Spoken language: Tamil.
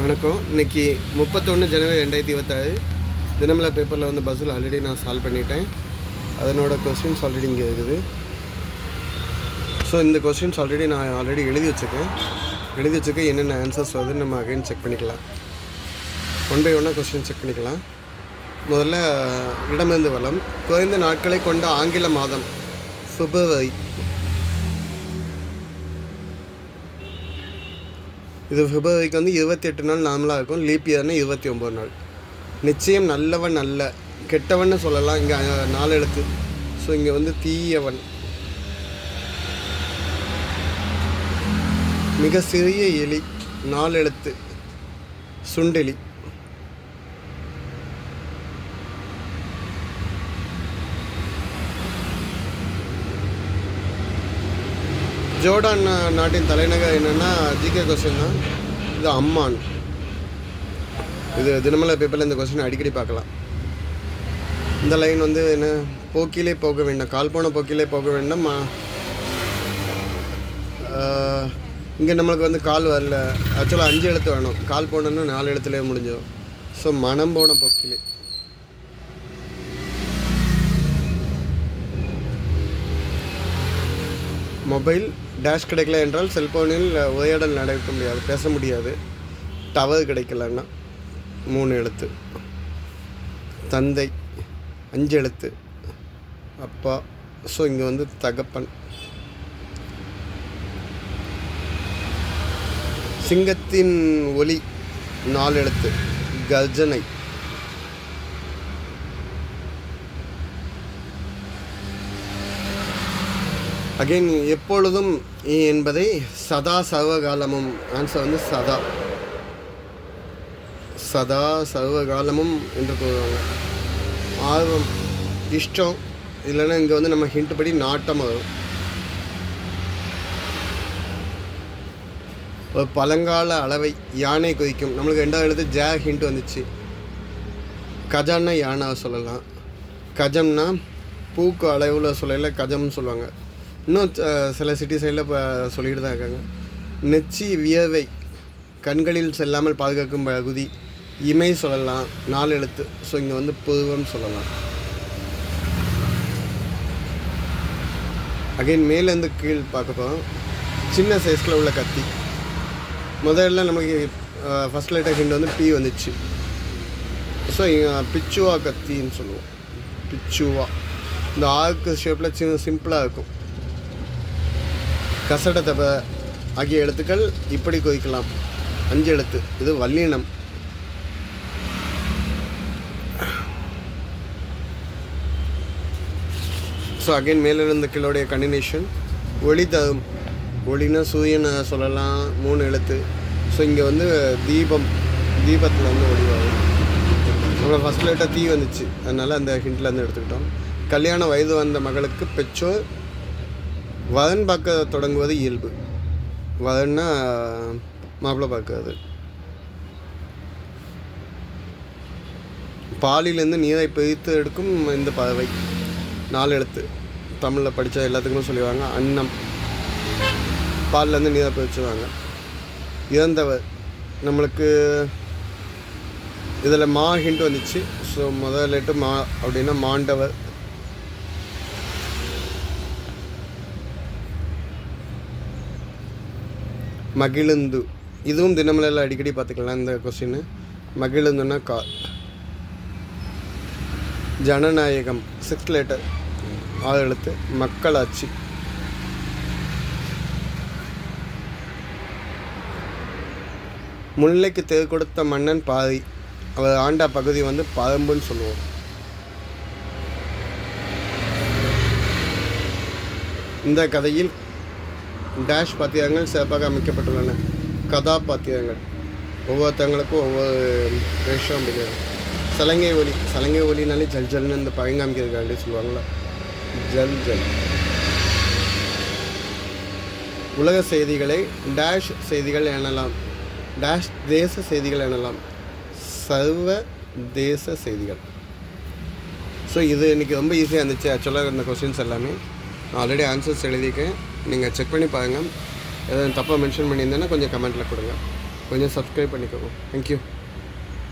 வணக்கம். இன்னைக்கு முப்பத்தொன்று ஜனவரி ரெண்டாயிரத்தி இருபத்தாறு. தினமலா பேப்பரில் வந்து பஸ்ஸில் ஆல்ரெடி நான் சால்வ் பண்ணிட்டேன். அதனோட கொஸ்டின்ஸ் ஆல்ரெடி இங்கே இருக்குது. ஸோ இந்த கொஸ்டின்ஸ் ஆல்ரெடி நான் ஆல்ரெடி எழுதி வச்சுருக்கேன். எழுதி வச்சுக்க என்னென்ன ஆன்சர்ஸ் வருதுன்னு நம்ம அகைன் செக் பண்ணிக்கலாம். ஒன் பை ஒன்னாக கொஸ்டின் செக் பண்ணிக்கலாம். முதல்ல இடமிருந்து வளம். குறைந்த நாட்களை கொண்ட ஆங்கில மாதம். பிப்ரவரி இது பிப்ரவரிக்கு வந்து இருபத்தி எட்டு நாள் நார்மலாக இருக்கும். லீப் இயர்னா இருபத்தி ஒம்பது நாள். நிச்சயம் நல்லவன் நல்ல கெட்டவன்னு சொல்லலாம். இங்கே நாலு எழுத்து. ஸோ இங்கே வந்து தீயவன். மிக சிறிய எலி நாலு எழுத்து. சுண்டெலி. ஜோர்டான் நாட்டின் தலைநகர் என்னென்னா ஜிகே கொஸ்டின் தான். இது அம்மான். இது தினமலை பேப்பரில் இந்த கொஸ்டின் அடிக்கடி பார்க்கலாம். இந்த லைன் வந்து என்ன? போக்கிலே போக வேண்டாம். கால் போன போக்கிலே போக வேண்டாம். இங்கே நம்மளுக்கு வந்து கால் வரல. ஆக்சுவலாக அஞ்சு எழுத்து வேணும். கால் போனோன்னா நாலு எழுத்துலேயே முடிஞ்சிடும். ஸோ மனம் போன போக்கிலே. மொபைல் டேஷ் கிடைக்கல என்றால் செல்ஃபோனில் உரையாடல் நடக்க முடியாது பேச முடியாது. டவர் கிடைக்கலன்னா மூணு எழுத்து. தந்தை அஞ்சு எழுத்து. அப்பா ஸோ இங்கே வந்து தகப்பன். சிங்கத்தின் ஒலி நாலு எழுத்து. கர்ஜனை. அகைன் எப்பொழுதும் e என்பதை சதா சர்வகாலமும். ஆன்சர் வந்து சதா. சதா சர்வகாலமும் என்று கூறுவாங்க. ஆர்வம் இஷ்டம் இல்லைன்னா இங்கே வந்து நம்ம ஹிண்ட் படி நாட்டம் வரும். ஒரு பழங்கால அளவை யானை குறிக்கும். நம்மளுக்கு ரெண்டாவது எழுத்து ஜே ஹிண்ட் வந்துச்சு. கஜான்னா யானை சொல்லலாம். கஜம்னா பூக்கு அளவில் சொல்லல கஜம்னு சொல்லுவாங்க. இன்னும் சில சிட்டி சைடில் இப்போ சொல்லிட்டு தான் இருக்காங்க. நெச்சி வியர்வை கண்களில் செல்லாமல் பாதுகாக்கும் பகுதி இமை சொல்லலாம் நாலு எழுத்து. ஸோ இங்கே வந்து புருவம் சொல்லலாம். அகைன் மேலேருந்து கீழ் பார்க்க போகிறோம் சின்ன சைஸில் உள்ள கத்தி. முதல்ல நமக்கு ஃபஸ்ட் லைட்டர் ஹிண்ட் வந்து பி வந்துச்சு. ஸோ பிச்சுவா கத்தின்னு சொல்லுவோம். பிச்சுவா. இந்த ஆர்க்கு ஷேப்பில் சின்ன சிம்பிளாக இருக்கும். கசட தப ஆகிய எழுத்துக்கள் இப்படி குறிக்கலாம் அஞ்சு எழுத்து. இது வல்லினம். ஸோ அகைன் மேலிருந்த கீழோடைய கண்டினியூஷன் ஒளி தகும் ஒளினா சூரியனை சொல்லலாம். மூணு எழுத்து. ஸோ இங்கே வந்து தீபம். தீபத்தில் வந்து ஒளிவாகும் வரும். ஃபஸ்ட் லைட்டாக தீ வந்துச்சு. அதனால் அந்த ஹிண்ட்லேருந்து எடுத்துக்கிட்டோம். கல்யாண வயது வந்த மகளுக்கு பெற்றோர் வரன் பார்க்க தொடங்குவது இயல்பு. வரன்னா மாப்பிள்ளை பார்க்கறது பாலிலேருந்து நீரை பிரித்து எடுக்கும் இந்த பறவை. நாலு எழுத்து. தமிழில் படித்த எல்லாத்துக்குமே சொல்லிடுவாங்க அன்னம். பால்லேருந்து நீரை பிரிச்சுவாங்க இறந்தவர். நம்மளுக்கு இதில் மா ஹிண்ட் வந்துச்சு. ஸோ முதல் லெட்டு மா அப்படின்னா மாண்டவர். மகிழுந்து. இதுவும் தினமலையில் அடிக்கடி பார்த்துக்கலாம் இந்த கொஸ்டின் மகிழுந்துன்னா கா ஜனநாயகம். சிக்ஸ் லேட்டர் ஆறு எழுத்து. மக்களாட்சி. முல்லைக்கு தேர் கொடுத்த மன்னன் பாதி. அவர் ஆண்ட பகுதி வந்து பரம்புன்னு சொல்லுவோம். இந்த கதையில் டேஷ் பாத்திரங்கள் சிறப்பாக அமைக்கப்பட்டுள்ளன. கதாபாத்திரங்கள். ஒவ்வொருத்தவங்களுக்கும் ஒவ்வொரு வேஷம் அப்படிங்கிறது சலங்கை ஒலி சலங்கை ஒலினாலே ஜல் ஜல்னு இந்த பழங்காமிக்கிறதுக்காண்டி சொல்லுவாங்களா? ஜல் ஜல். உலக செய்திகளை டேஷ் செய்திகள் எனலாம். டேஷ் தேச செய்திகள் எனலாம். சர்வ தேச செய்திகள். ஸோ இது இன்றைக்கி ரொம்ப ஈஸியாக இருந்துச்சு. ஆக்சுவலாக இந்த கொஸ்டின்ஸ் எல்லாமே. நான் ஆல்ரெடி ஆன்சர்ஸ் எழுதியிருக்கேன். நீங்கள் செக் பண்ணி பாருங்கள் எதாவது தப்பாக மென்ஷன் பண்ணியிருந்தேன்னா கொஞ்சம் கமெண்ட்டில் கொடுங்க. கொஞ்சம் சப்ஸ்கிரைப் பண்ணிக்கோங்க. தேங்க்யூ